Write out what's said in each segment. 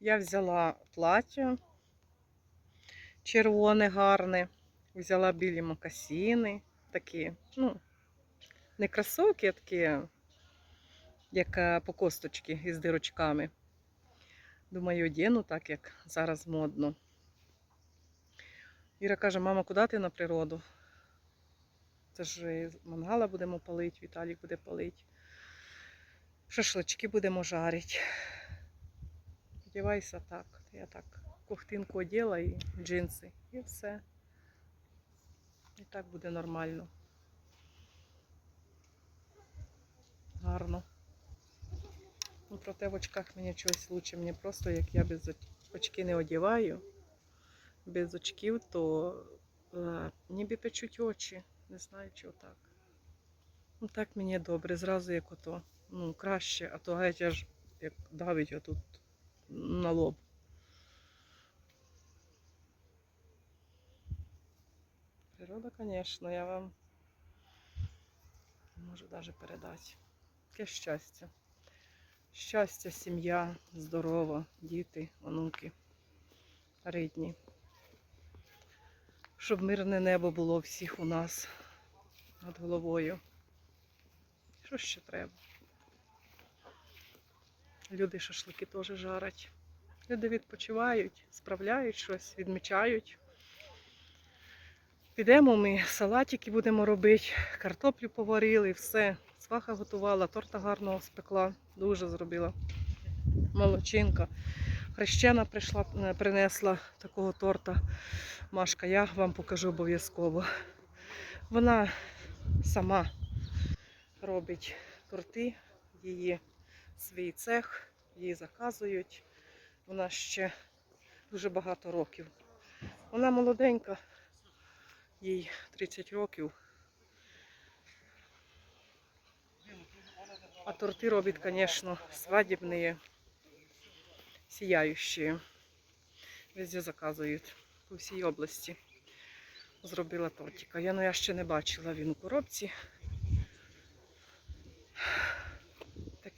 Я взяла плаття червоне, гарне. Взяла білі мокасіни, такі, ну, не кросовки, а такі, як е, по косточки із дирочками. Думаю, одіну так, як зараз модно. Іра каже, мама, куди ти на природу? Це ж мангала будемо палити, Віталік буде палити. Шашлички будемо жарити. Одівайся так. Я так ковтинку оділа і джинси. І все. І так буде нормально. Гарно. Ну, проте в очках мені чогось лучше. Мені просто, як я без очки не одіваю, без очків, то е, ніби печуть очі. Не знаю, чого так. Ну так мені добре, зразу як ото. Ну, краще, а то геть аж як давить отут на лоб. Природа, звісно, я вам можу навіть передати. Яке щастя. Щастя, сім'я, здорова, діти, онуки, рідні. Щоб мирне небо було всіх у нас над головою. Що ще треба? Люди шашлики теж жарять. Люди відпочивають, справляють щось, відмічають. Підемо ми салатики будемо робити, картоплю поварили, все. Сваха готувала, торта гарного спекла, дуже зробила. Молодчинка. Хрещена прийшла, е, принесла такого торта. Машка, я вам покажу обов'язково. Вона сама робить торти, її свій цех, її заказують. Вона ще дуже багато років. Вона молоденька, їй 30 років. А торти робить, звісно, свадебні, сияющие. Везде заказують по всій області. Зробила тортика. Я, ну, я ще не бачила він у коробці.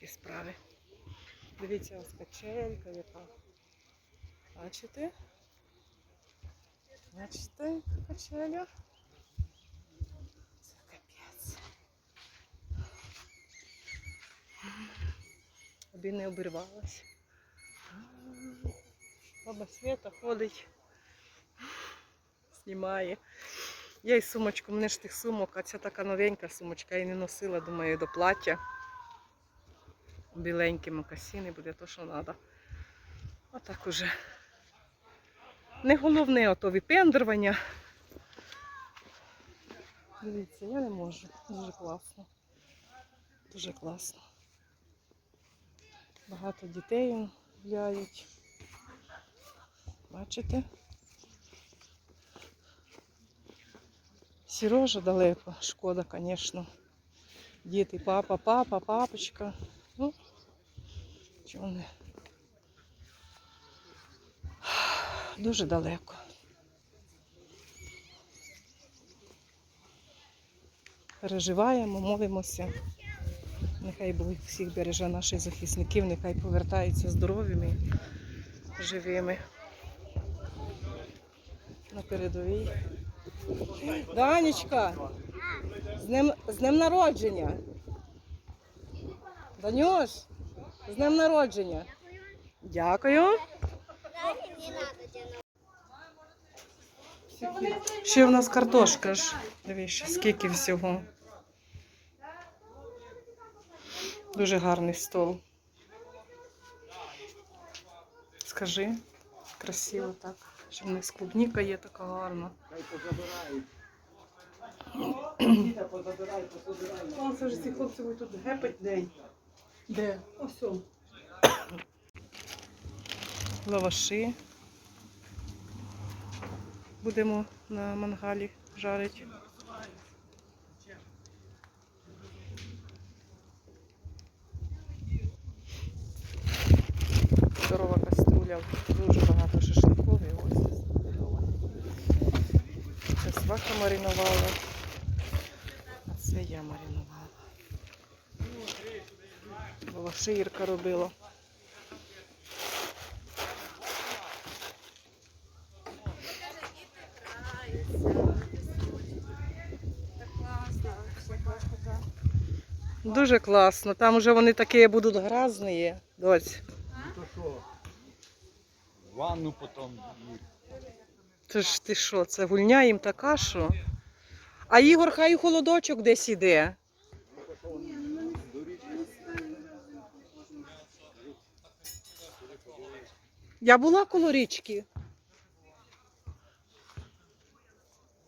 Такі справи. Дивіться, ось качелька яка. Бачите? Бачите, качеля? Це капець. Аби не обірвалась. Баба Света ходить, знімає. Я із сумочку, мене ж тих сумок, а ця така новенька сумочка, я не носила, думаю, до плаття. Біленькі мокасини буде то, що треба. А так уже. Не головне ото випендрування. Дивіться, я не можу. Дуже класно. Дуже класно. Багато дітей гуляють. Бачите? Сережа далеко, шкода, звісно. Діти, папа, папа, папочка. Ну, чого не. Дуже далеко. Переживаємо, молимося. Нехай Бог всіх береже наших захисників, нехай повертаються здоровими, живими. На передовій. Данечка, з днем, з днем народження. Данюш, з днем народження. Дякую. Ще в нас картошка ж. Дивіться, скільки всього. Дуже гарний стол. Скажи, красиво так. Що в них клубніка є така гарна. Позабирай. О, це ж ці хлопці ви тут гепать день. Де? Ось. он. Лаваші. Будемо на мангалі жарити. Здорова каструля, дуже багато шашликів ось. Це сваха маринувала. А це я маринувала було, шиїрка робила. Дуже класно. Там вже вони такі будуть гразні. доць. То що? Ванну потім Це ж ти що, це гульня їм така, що? А Ігор, хай холодочок десь іде. Я була коло річки.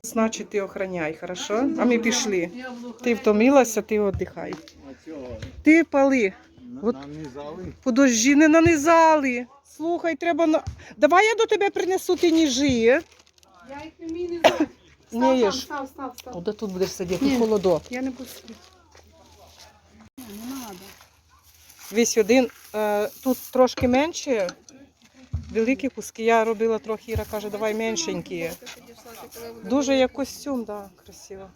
Значить, ти охороняй, хорошо? А ми пішли. Ти втомилася, ти віддихай. Ти пали. От-. Подожди, не нанизали. Слухай, треба на. Давай я до тебе принесу ті ніжі. Я їх не вмію не знаю. Не Став їж. став, став, став. О, тут будеш сидіти, Ні. холодок. Я не буду сидіти. Не треба. Весь один. Е, тут трошки менше. Великі куски. Я робила трохи, Іра каже, давай меншенькі. Дуже як костюм, да, красиво.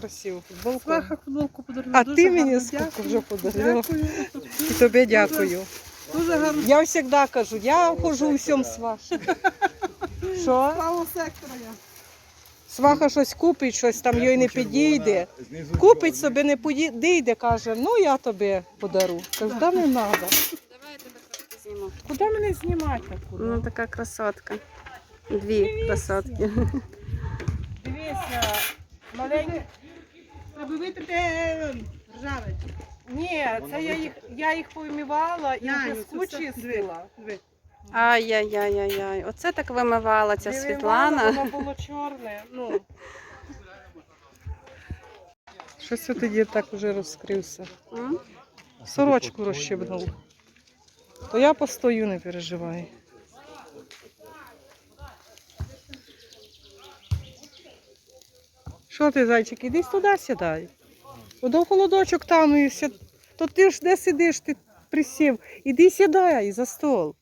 Красиво. Футболку. Сваха футболку подарувала. А ти мені скільки вже подарила. І тобі дякую. Дуже гарно. Я завжди кажу, я ходжу у всьому з. Що? Право сектора я. Сваха щось купить, щось там їй не підійде. Купить собі, не підійде, каже, ну я тобі подару. Кажу, да не треба. Зніму. Куди мене знімати? таку? Ну, така красотка. Дві красотки. Дивися, маленькі. Треба витрати ржавець. Ні, це я їх, я їх помивала і Няню, в це піску все чистила. Диви. Ай-яй-яй-яй-яй. Оце так вимивала ця Вимивала, Світлана. Воно було чорне. Ну. Щось тоді так уже розкрився. М? Сорочку розщебнув. То я постою, не переживай. Що ти, зайчик, іди туди сідай. Одо холодочок там і сід... То ти ж де сидиш, ти присів. Іди сідай за стол.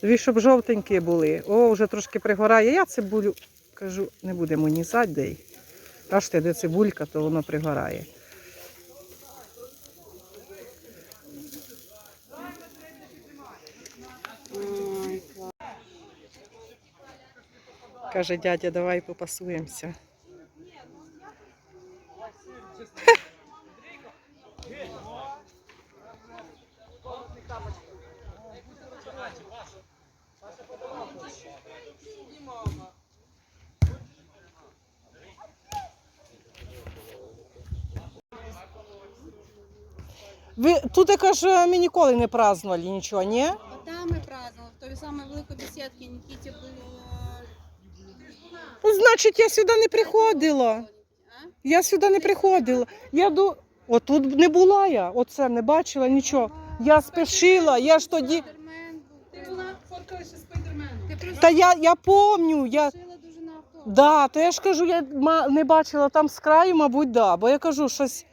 Тобі, щоб жовтенькі були. О, вже трошки пригорає. Я цибулю кажу, не будемо нізати дай. Аж те, де цибулька, то воно пригорає. Каже дядя, давай попасуємося. Ви тут я кажу, ми ніколи не празднували нічого, ні? Там ми празднували, в той самій великій бесідці Нікіті було. Ну, Значить, я сюди не приходила. Я сюди не приходила. Я до. Отут не була я, оце не бачила нічого. Я спішила, я ж тоді. Ти була спайдерменом. Та я, я помню, я. Да, то я ж кажу, я не бачила там з краю, мабуть, да. Бо я кажу, щось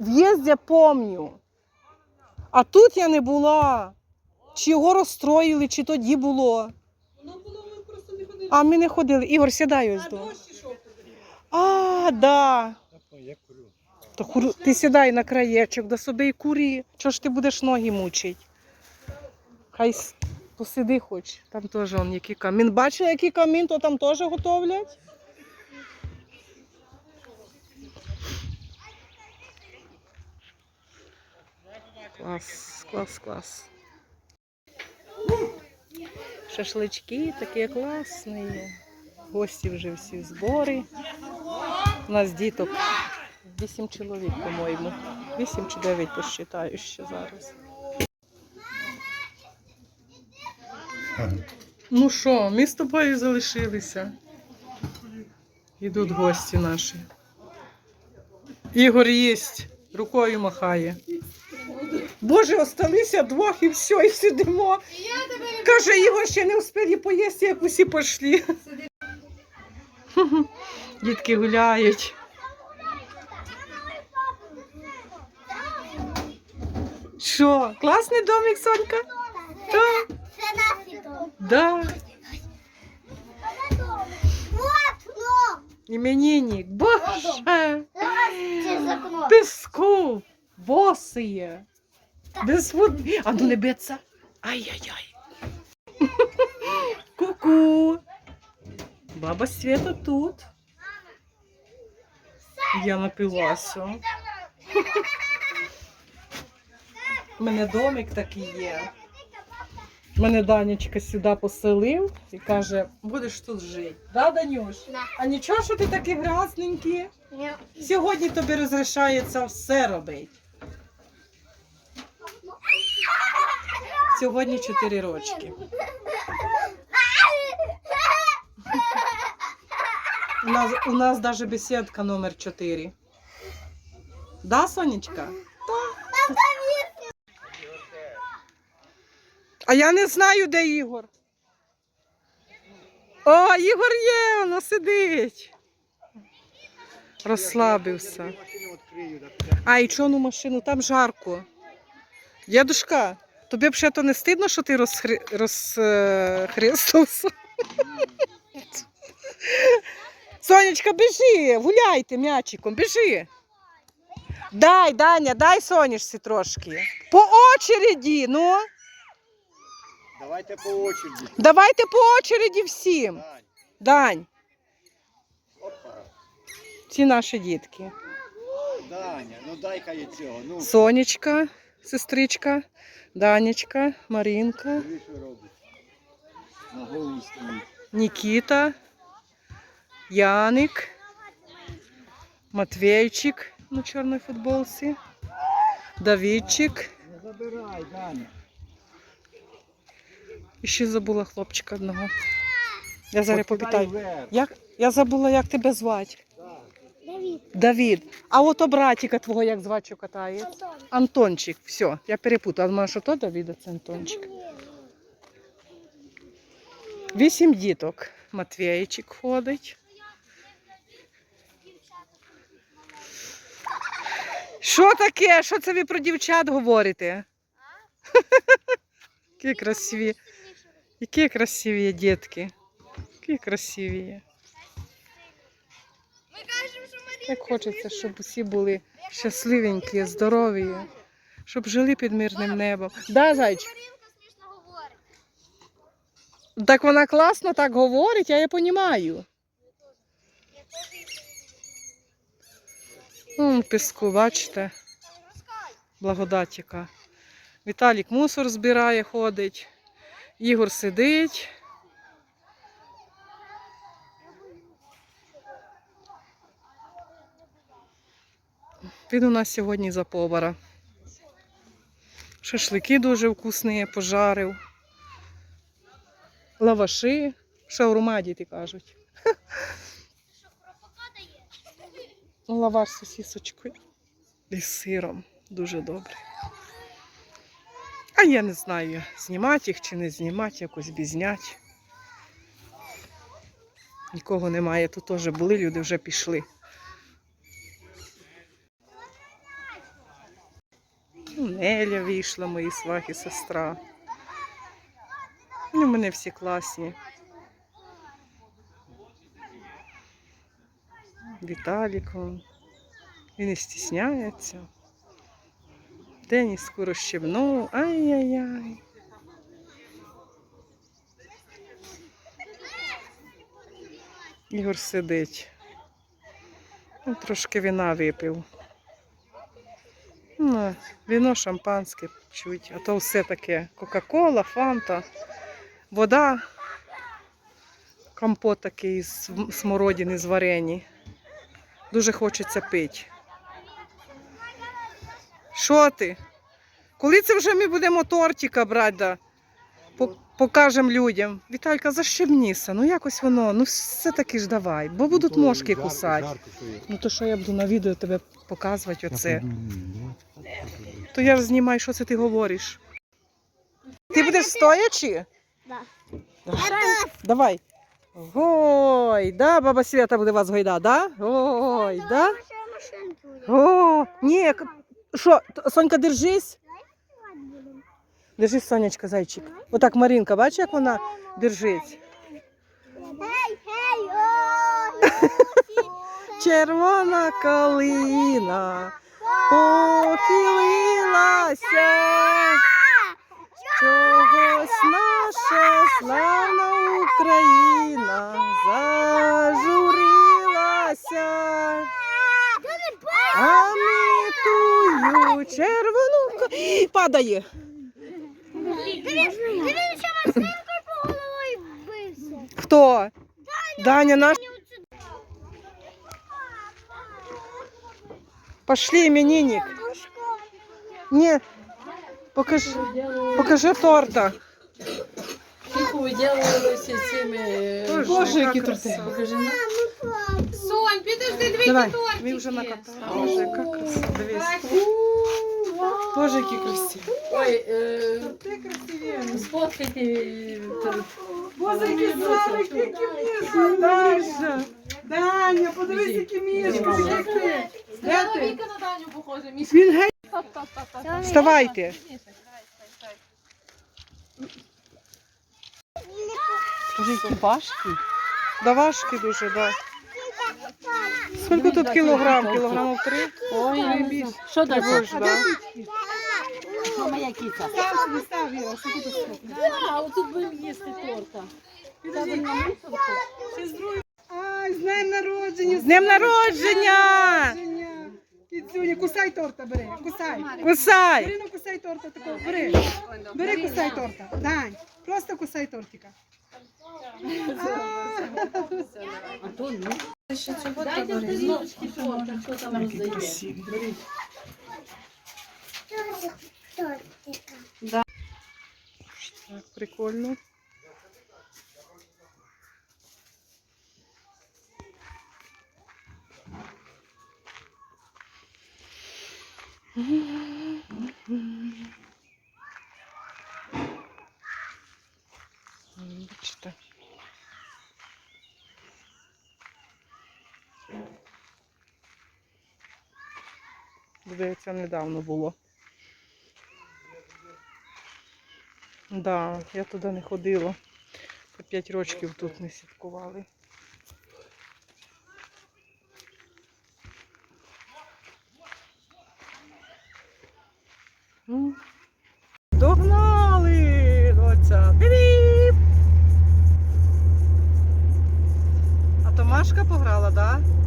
в'їзд я помню. А тут я не була. Чи його розстроїли, чи тоді було. Воно було, ми просто не ходили. А ми не ходили. Ігор, сідай ось до. А, да. Я курю. То куру... ти сідай на краєчок до собі і курі. Чого ж ти будеш ноги мучити? Хай посиди хоч. Там теж он який камін. Бачиш, який камін, то там теж готовлять. Клас, клас, клас. Шашлички такі класні. Гості вже всі в зборі. У нас діток вісім чоловік, по-моєму. Вісім чи дев'ять посчитаю ще зараз. Ну що, ми з тобою залишилися. Йдуть гості наші. Ігор їсть, рукою махає. Боже, осталися двох і все, і сидимо. Каже, Ігор ще не встигли поїсти, як усі пішли. Дітки гуляють. Що, класний домик, Сонька? Так. Да. Іменинник. Боже. Піску. Босиє. Без води. А ну не биться. Ай-яй-яй. Ку-ку. Баба Света тут. Я напилася. У мене домик такий є. Мене Данечка сюди поселив і каже, будеш тут жити. Да, Данюш? Да. А нічого, що ти такий грязненький? Ні. Сьогодні тобі розрішається все робити. Сьогодні 4 рочки. У нас, у нас даже беседка номер 4. Да, Сонечка? А я не знаю, де Ігор. О, Ігор є, воно сидить. Розслабився. А, і чорну машину, там жарко. Дядушка, тобі б ще то не стидно, що ти розхри... розхристався? Сонечка, біжи, гуляйте м'ячиком, біжи. Дай, Даня, дай сонячці трошки. По очереді, ну. Давайте по очереді. Давайте по очереді всім. Дань. Дань, Опа. ці наші дітки. Даня, ну дай-ка їй цього. Ну, Сонечка, сестричка, Данечка, Марінка. Нікіта, Яник, Матвейчик на чорній футболці, Давідчик. Забирай, Даня. І ще забула хлопчика одного. Я зараз попитаю. Як? Я забула, як тебе звати. Давід. А ото братика твого як що катає? Антон. Антончик. Все, я перепутала. Думаю, що то Давід, а це Антончик. Вісім діток. Матвійчик ходить. Що таке? Що це ви про дівчат говорите? Які красиві. Які красиві дітки. Які красиві. Як хочеться, щоб усі були щасливенькі, здорові, щоб жили під мирним небом. Да, зайчик? Так вона класно так говорить, я її розумію. Вон піску, бачите? Благодать яка. Віталік мусор збирає, ходить. Ігор сидить. Він у нас сьогодні за повара. Шашлики дуже вкусні, пожарив. Лаваши, шаурма, діти кажуть. Лаваш з сосісочкою і сиром. Дуже добре. А я не знаю, знімати їх чи не знімати, якось бізняти. Нікого немає. Тут теж були, люди вже пішли. Неля вийшла, мої свахи, сестра. Ну, мене всі класні. Віталік, он. він не стісняється. Деніс скоро щебнув. Ай-яй-яй. Ігор сидить. Ну, трошки вина випив. Ну, віно шампанське чуть, а то все таке. Кока-кола, фанта, вода, компот такий з смородини з варені. Дуже хочеться пити. Що ти? Коли це вже ми будемо тортика брати, да? По- покажемо людям. Віталька, защебніся, ну якось воно, ну все-таки ж давай, бо будуть Ну, мошки жарко- кусати. жарко. Ну то що я буду на відео тебе показувати оце. ну, То я ж знімаю, що це ти говориш. Ти будеш стоячи? Да. Давай. Гой, да, баба Свята буде вас гойда, да? Гой, да? О, ні, що, Сонька, держись. Держись, Сонечка, зайчик. Отак Марінка, бачиш, як вона держить. Червона калина похилилася. Чогось наша славна Україна зажурилася. у червону падає. Дивись, дивись, що Максимка по головою бився. Хто? Даня наш. Пошли, именинник. Не, покажи, покажи торта. Тихо виділилися цими. Боже, які торти. Покажи на. Сонь, підожди, дві Давай, тортики. ми вже накатали. Боже, яка краса. Дивись. Боже, які красиві. Ой, е, Ти красиві. сфоткайте. е. Боже, які славики, які мішки. Даша. Даня, подивись, які мішки, як ти. Де ти? Віка на Даню похоже, мій Він геть. Вставайте. Скажіть, важкі? Да важкі дуже, да. Скільки тут кілограм? Кілограмів три? Ой, що Три далі? Що моя кіця? Став собі, став, Віра, що ти тут стоїш? А, отут будемо їсти торта. Підожди. Ще з другої. Ай, з днем народження. З днем народження! народження. Кіцюня, кусай торта, бери, кусай. Кусай! Бери, ну кусай торта такого, бери. Бери, кусай торта. Дань, просто кусай тортика. А то ну. Дайте тарілочки торта, що там роздає. Так, прикольно. М, Бачите. Здається, недавно було. Да, я туди не ходила. По 5 років тут не святкували. Ну, Догнали! Доця. Піп! А то Машка пограла, так? Да?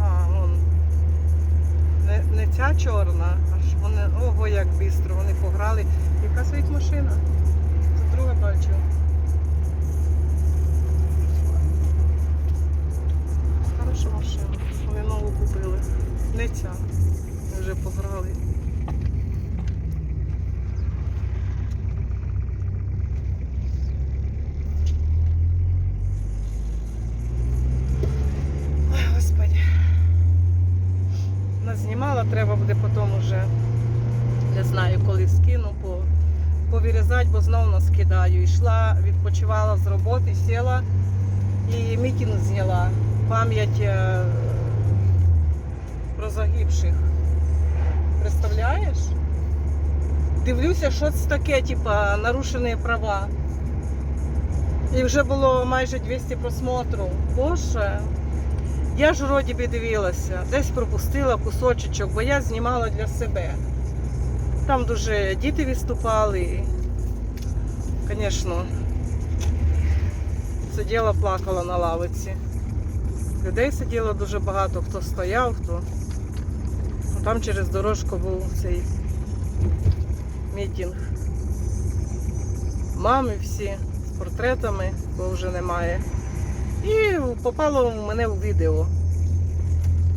А, вон. Не, не ця чорна, аж вони, ого, як бистро вони пограли. Яка стоїть машина? Це друга бачу. Назнімала, треба буде потім уже. Не знаю, коли скину, по, повирізати, бо знову нас кидаю. Йшла, відпочивала з роботи, сіла і мітінг зняла. Пам'ять е, про загибших. Представляєш? Дивлюся, що це таке, типа, нарушені права. І вже було майже 200 просмотрів. Боже, я ж вроді би дивилася, десь пропустила кусочок, бо я знімала для себе. Там дуже діти виступали. Звісно, сиділа, плакала на лавиці. Людей сиділо дуже багато, хто стояв, хто. А Там через дорожку був цей мітінг. Мами всі з портретами, бо вже немає. І попало в мене в відео.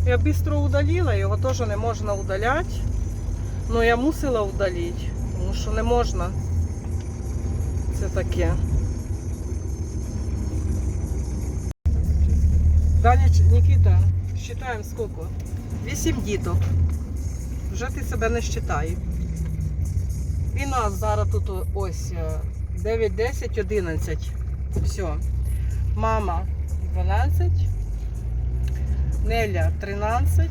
Я швидко удалила, його теж не можна удаляти. Ну я мусила удалити, тому що не можна. Це таке. Далі, Нікіта, вважаємо скільки? Вісім діток. Вже ти себе не вважай. І нас зараз тут ось е, 9, 10, 11. Все. Мама 12, Неля 13,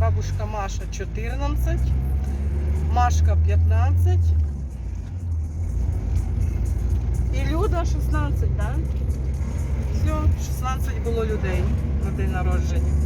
бабушка Маша 14, Машка 15 і Люда 16, так? Да? Все, 16 було людей на день народження.